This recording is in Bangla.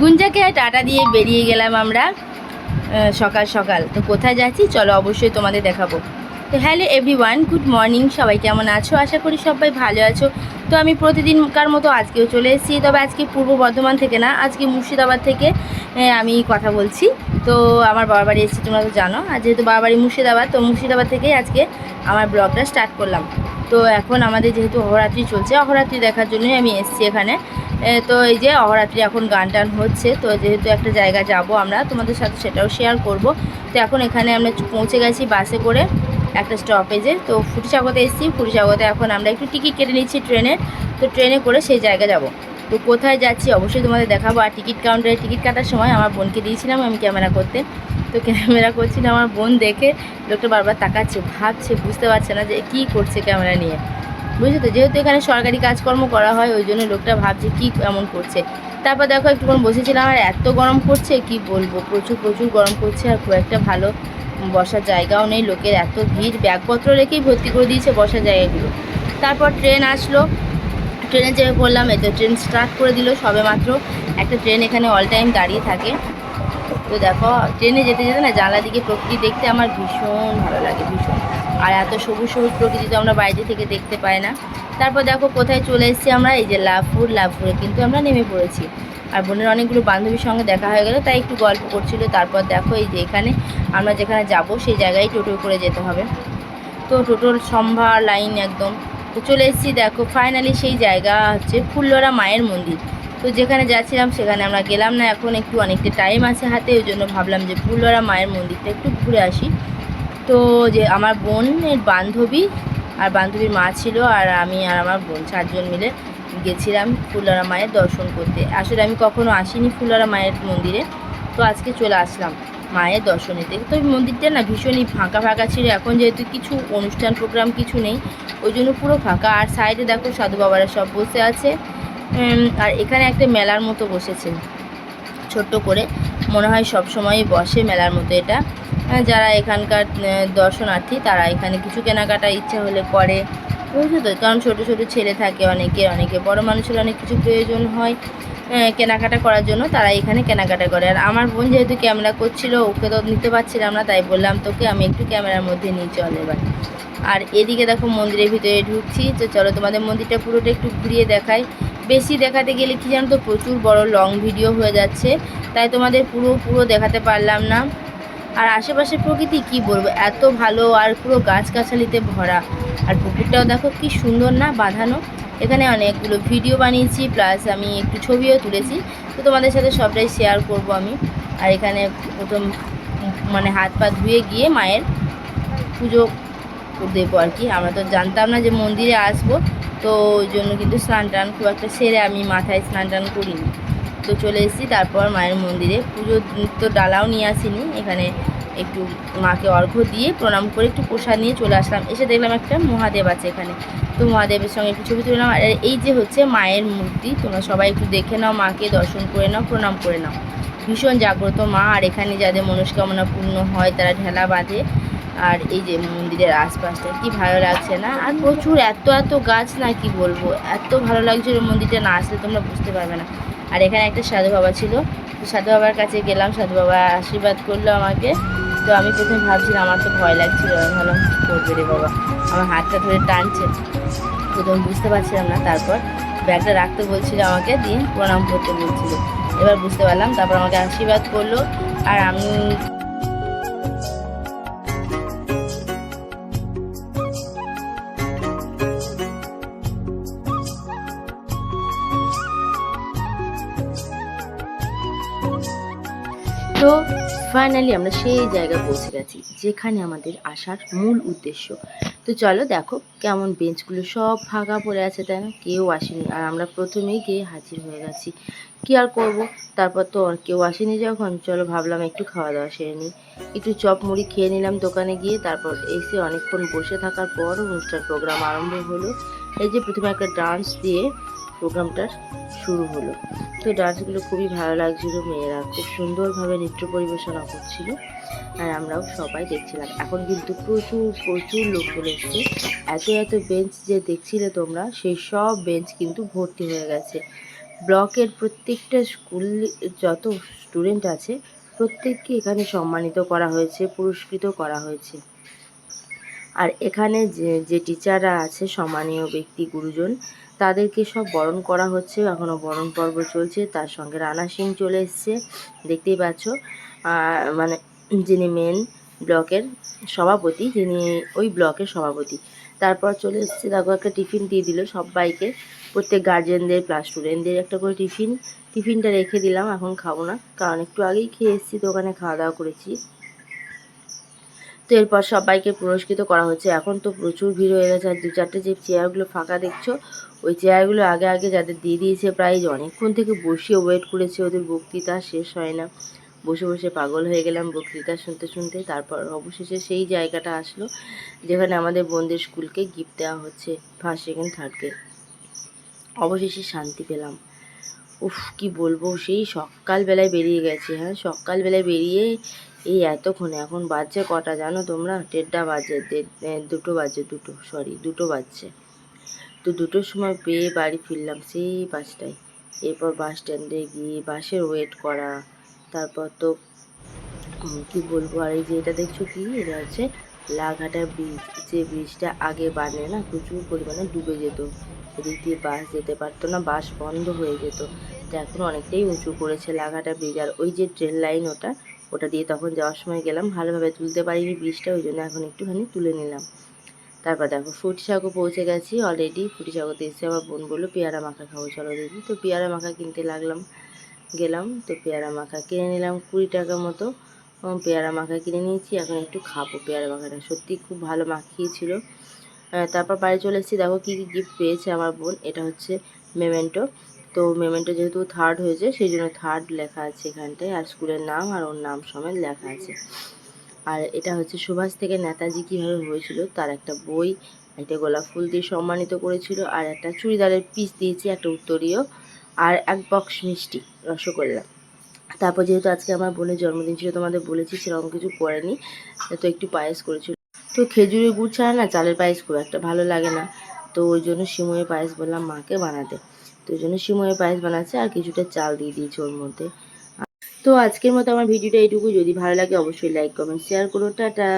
গুঞ্জাকে টাটা দিয়ে বেরিয়ে গেলাম আমরা সকাল সকাল। তো কোথায় যাচ্ছি? চলো অবশ্যই তোমাদের দেখাবো। তো hello everyone good morning. সবাই কেমন আছো? আশা করি সবাই ভালো আছো। তো আমি প্রতিদিনকার মতো আজকেও চলে এসেছি। তবে আজকে পূর্ব বর্ধমান থেকে না, আজকে মুর্শিদাবাদ থেকে আমি কথা বলছি। তো আমার বাবার বাড়ি এসেছি, তোমরা তো জানো। আর যেহেতু বাবার বাড়ি মুর্শিদাবাদ, তো মুর্শিদাবাদ থেকেই আজকে আমার ব্লগটা স্টার্ট করলাম। তো এখন আমাদের যেহেতু অহরাত্রি চলছে, অহরাত্রি দেখার জন্যই আমি এসেছি এখানে। তো এই যে অহরাত্রি এখন গান টান হচ্ছে, তো যেহেতু একটা জায়গা যাব আমরা, তোমাদের সাথে সেটাও শেয়ার করব। তো এখন এখানে আমরা পৌঁছে গেছি বাসে করে একটা স্টপেজে তো ফুটিসাগতে এসেছি ফুটিসাগতে এখন আমরা একটু টিকিট কেটে নিচ্ছি ট্রেনে। তো ট্রেনে করে সেই জায়গা যাব। তো কোথায় যাচ্ছি অবশ্যই তোমাদের দেখাবো। আর টিকিট কাউন্টারে টিকিট কাটার সময় আমার বোনকে দিয়েছিলাম আমি ক্যামেরা করতে। তো ক্যামেরা করছিলাম আমার বোন দেখে লোকটা বারবার তাকাচ্ছে, ভাবছে, বুঝতে পারছে না যে কী করছে ক্যামেরা নিয়ে। বুঝলি তো? যেহেতু এখানে সরকারি কাজকর্ম করা হয়, ওই জন্য লোকটা ভাবছে কী এমন করছে। তারপর দেখো একটুক্ষণ বসেছিলাম, আর এত গরম করছে কি বলব? প্রচুর প্রচুর গরম করছে আর খুব একটা ভালো বসার জায়গাও নেই, লোকের এত ভিড়। ব্যাগপত্র রেখেই ভর্তি করে দিয়েছে বসার জায়গাগুলো। তারপর ট্রেন আসলো। ট্রেনে চেপে পড়লাম এই তো ট্রেন স্টার্ট করে দিল সবে মাত্র। একটা ট্রেন এখানে অল টাইম দাঁড়িয়ে থাকে। তো দেখো, ট্রেনে যেতে যেতে না জানলা দিকে প্রকৃতি দেখতে আমার ভীষণ ভালো লাগে, ভীষণ। আর এত সবুজ সবুজ প্রকৃতি তো আমরা বাইরে থেকে দেখতে পাই না। তারপর দেখো কোথায় চলে এসেছি আমরা? এই যে লাভপুর লাভপুরে কিন্তু আমরা নেমে পড়েছি। আর বোনের অনেকগুলো বান্ধবীর সঙ্গে দেখা হয়ে গেল, তাই একটু গল্প করছিল। তারপর দেখো এই যে এখানে আমরা যেখানে যাব, সেই জায়গায় টোটো করে যেতে হবে। তো টোটোর সম্ভার, লাইন একদম। তো চলে এসেছি, দেখো ফাইনালি সেই জায়গা হচ্ছে ফুল্লরা মায়ের মন্দির। তো যেখানে যাচ্ছিলাম সেখানে আমরা গেলাম না, এখন একটু অনেকটা টাইম আছে হাতে, ওই জন্য ভাবলাম যে ফুল্লরা মায়ের মন্দিরটা একটু ঘুরে আসি। তো যে আমার বোনের বান্ধবী আর বান্ধবীর মা ছিল আর আমি আর আমার বোন চারজন মিলে গেছিলাম ফুলরা মায়ের দর্শন করতে। আসলে আমি কখনো আসিনি ফুলরা মায়ের মন্দিরে, তো আজকে চলে আসলাম মায়ের দর্শন। নিতে তো মন্দিরটা না ভীষণই ফাঁকা ফাঁকা ছিল, এখন যেহেতু কিছু অনুষ্ঠান প্রোগ্রাম কিছু নেই, ওই জন্য পুরো ফাঁকা। আর সাইডে দেখো সাধু বাবারা সব বসে আছে। আর এখানে একটা মেলার মতো বসেছে। ছোট্ট করে। মনে হয় সব সময়ই বসে মেলার মতো এটা। যারা এখানকার দর্শনার্থী, তারা এখানে কিছু কেনাকাটা ইচ্ছা হলে করে। বুঝছ তো? কারণ ছোটো ছোটো ছেলে থাকে অনেকে অনেকে বড় মানুষের অনেক কিছু প্রয়োজন হয় কেনাকাটা করার জন্য তারা এখানে কেনাকাটা করে। আর আমার বোন যেহেতু ক্যামেরা করছিল, ওকে তো নিতে পারছিলাম না, তাই বললাম, তোকে আমি একটু ক্যামেরার মধ্যে নিয়ে চল এবার। আর এদিকে দেখো মন্দিরের ভিতরে ঢুকছি। তো চলো তোমাদের মন্দিরটা পুরোটা একটু ঘুরিয়ে দেখাই। বেশি দেখাতে গেলে কি জানো তো প্রচুর বড় লং ভিডিও হয়ে যাচ্ছে, তাই তোমাদের পুরো পুরো দেখাতে পারলাম না। আর আশেপাশে প্রকৃতি কি বলব, এত ভালো আর পুরো গাছগাছালিতে ভরা। আর পুকুরটাও দেখো কি সুন্দর না বাঁধানো। এখানে অনেকগুলো ভিডিও বানিয়েছি প্লাস আমি একটু ছবিও তুলেছি, তো তোমাদের সাথে সবটাই শেয়ার করব আমি। আর এখানে প্রথম মানে হাত পা ধুয়ে গিয়ে মায়ের পুজো দেবো আর কি। আমরা তো জানতাম না যে মন্দিরে আসব। তো ওই জন্য কিন্তু স্নান টান খুব একটা সেরে আমি মাথায় স্নান টান করিনি। তো চলে এসেছি, তারপর মায়ের মন্দিরে। পুজো তো ডালাও নিয়ে আসিনি, এখানে একটু মাকে অর্ঘ্য দিয়ে প্রণাম করে একটু প্রসাদ নিয়ে চলে আসলাম। এসে দেখলাম একটা মহাদেব আছে এখানে। তো মহাদেবের সঙ্গে একটু ছবি তুললাম আর এই যে হচ্ছে মায়ের মূর্তি, তোমরা সবাই একটু দেখে নাও মাকে, দর্শন করে নাও, প্রণাম করে নাও। ভীষণ জাগ্রত মা, আর এখানে যাদের মনস্কামনা পূর্ণ হয়, তারা ঢেলা বাঁধে। আর এই যে মন্দিরের আশপাশটা, কি ভালো লাগছে না? আর প্রচুর, এত এত গাছ না কি বলব? এত ভালো লাগছিল মন্দিরটা না আসলে তোমরা বুঝতে পারবে না। আর এখানে একটা সাধু বাবা ছিল। সাধু বাবার কাছে গেলাম, সাধু বাবা আশীর্বাদ করল আমাকে। তো আমি প্রথমে ভাবছিলাম, আমার তো ভয় লাগছিল। আমি ভাবলাম করবে রে বাবা? আমার হাতটা ধরে টানছে। প্রথম বুঝতে পারছিলাম না, তারপর ব্যাগটা রাখতে বলছিল আমাকে, দিয়ে প্রণাম করতে বলছিল। এবার বুঝতে পারলাম, তারপর আমাকে আশীর্বাদ করল। আর আমি তো ফাইনালি আমরা সেই জায়গায় পৌঁছে গেছি, যেখানে আমাদের আসার মূল উদ্দেশ্য। তো চলো দেখো কেমন বেঞ্চগুলো সব ফাঁকা পড়ে আছে, তাই না? কেউ আসেনি। আর আমরা প্রথমেই গিয়ে হাজির হয়ে গেছি। কি আর করব? তারপর তো কেউ আসেনি যখন। চলো ভাবলাম একটু খাওয়া দাওয়া সেরে নিই। একটু চপ মুড়ি খেয়ে নিলাম দোকানে গিয়ে। তারপর এসে অনেকক্ষণ বসে থাকার পর অনুষ্ঠান প্রোগ্রাম আরম্ভ হলো। এই যে প্রথমে একটা ডান্স দিয়ে প্রোগ্রামটা শুরু হলো। তো ডান্সগুলো খুবই ভালো লাগছিল মেয়েরা। খুব সুন্দরভাবে নৃত্য পরিবেশনা করছিল আর আমরাও সবাই দেখছিলাম। এখন কিন্তু প্রচুর প্রচুর লোক চলে এসছে। এত এত বেঞ্চ যে দেখছিলে তোমরা, সেই সব বেঞ্চ কিন্তু ভর্তি হয়ে গেছে। ব্লকের প্রত্যেকটা স্কুল যত স্টুডেন্ট আছে, প্রত্যেককে এখানে সম্মানিত করা হয়েছে, পুরস্কৃত করা হয়েছে। আর এখানে যে যে টিচাররা আছে, সম্মানীয় ব্যক্তি, গুরুজন তাদেরকে সব বরণ করা হচ্ছে এখনও বরণ পর্ব চলছে। তার সঙ্গে রানা সিং চলে এসছে, দেখতেই পাচ্ছ। মানে যিনি মেন ব্লকের সভাপতি, যিনি ওই ব্লকের সভাপতি। তারপর চলে এসছে, দেখো একটা টিফিন দিয়ে দিল সবাইকে। প্রত্যেক গার্জেনদের প্লাস স্টুডেন্টদের একটা করে টিফিন। টিফিনটা রেখে দিলাম, এখন খাব না। কারণ একটু আগেই খেয়ে এসেছি ওখানে খাওয়া দাওয়া করেছি। তো এরপর সবাইকে পুরস্কৃত করা হচ্ছে। এখন তো প্রচুর ভিড় হয়ে গেছে, আর দু চারটে যে চেয়ারগুলো ফাঁকা দেখছ ওই চেয়ারগুলো আগে আগে যাদের দিয়ে দিয়েছে প্রায় অনেকক্ষণ থেকে বসিয়ে ওয়েট করেছে, ওদের বক্তৃতা শেষ হয় না। বসে বসে পাগল হয়ে গেলাম বক্তৃতা শুনতে শুনতে। তারপর অবশেষে সেই জায়গাটা আসলো, যেখানে আমাদের বোনদের স্কুলকে গিফট দেওয়া হচ্ছে ফার্স্ট সেকেন্ড থার্ডকে অবশেষে শান্তি পেলাম। উফ, কি বলব, সেই সকালবেলায় বেরিয়ে গেছে হ্যাঁ? সকালবেলায় বেরিয়ে এই এতক্ষণে, এখন বাজছে কটা জানো তোমরা? দেড়টা বাজে, দেড় দুটো বাজে, দুটো সরি দুটো বাজছে। তো দুটোর সময় পেয়ে বাড়ি ফিরলাম সেই বাসটায়। এরপর বাস স্ট্যান্ডে গিয়ে বাসের ওয়েট করা, তারপর তো কি বলব, আর এই যে এটা দেখছ কি? এটা হচ্ছে লাঘাটা ব্রিজ যে ব্রিজটা আগে বানে না, প্রচুর পরিমাণে ডুবে যেত। এদিক দিয়ে বাস যেতে পারতো না, বাস বন্ধ হয়ে যেত। তো এখন অনেকটাই উঁচু করেছে লাঘাটা ব্রিজ আর ওই যে ট্রেন লাইন ওটা ওটা দিয়ে তখন যাওয়ার সময় গেলাম। ভালোভাবে তুলতে পারিনি ব্রিজটা ওই জন্য এখন একটুখানি তুলে নিলাম। তারপর দেখো ফুটি সাগো পৌঁছে গেছি অলরেডি ফুটি এসে আমার বোন বলল, পেয়ারা মাখা খাব, চলো দেখি। তো পেয়ারা মাখা কিনতে লাগলাম, গেলাম, তো পেয়ারা মাখা কিনে নিলাম কুড়ি টাকা মতো। পেয়ারা মাখা কিনে নিয়েছি, এখন একটু খাব পেয়ারা মাখাটা। সত্যি খুব ভালো মাখিয়েছিল। তারপর বাড়ি চলে এসেছি, দেখো কী কী গিফট পেয়েছে আমার বোন, এটা হচ্ছে মেমেন্টো তো মেমেন্টো যেহেতু থার্ড হয়েছে, সেই জন্য থার্ড লেখা আছে এখানটায়, আর স্কুলের নাম আর ওর নাম সমেত লেখা আছে। আর এটা হচ্ছে সুভাষ থেকে নেতাজি কীভাবে হয়েছিল, তার একটা বই, একটা গোলাপ ফুল দিয়ে সম্মানিত করেছিল, আর একটা চুড়িদারের পিস দিয়েছি, একটা উত্তরীয়, আর এক বক্স মিষ্টি, রসগোল্লা। তারপর যেহেতু আজকে আমার বোনের জন্মদিন ছিল তোমাদের বলেছি সেরকম কিছু করেনি, তো একটু পায়েস করেছিল। তো খেজুরের গুড় ছাড়া না চালের পায়েস খুব একটা ভালো লাগে না, তো ওই জন্য সিময়ের পায়েস বললাম মাকে বানাতে। তো ওই জন্য সিময়ের পায়েস বানাচ্ছে আর কিছুটা চাল দিয়ে দিয়েছে ওর মধ্যে। তো আজকের মতো আমার ভিডিওটা এইটুকু যদি ভালো লাগে অবশ্যই লাইক কমেন্ট শেয়ার করো। টাটা।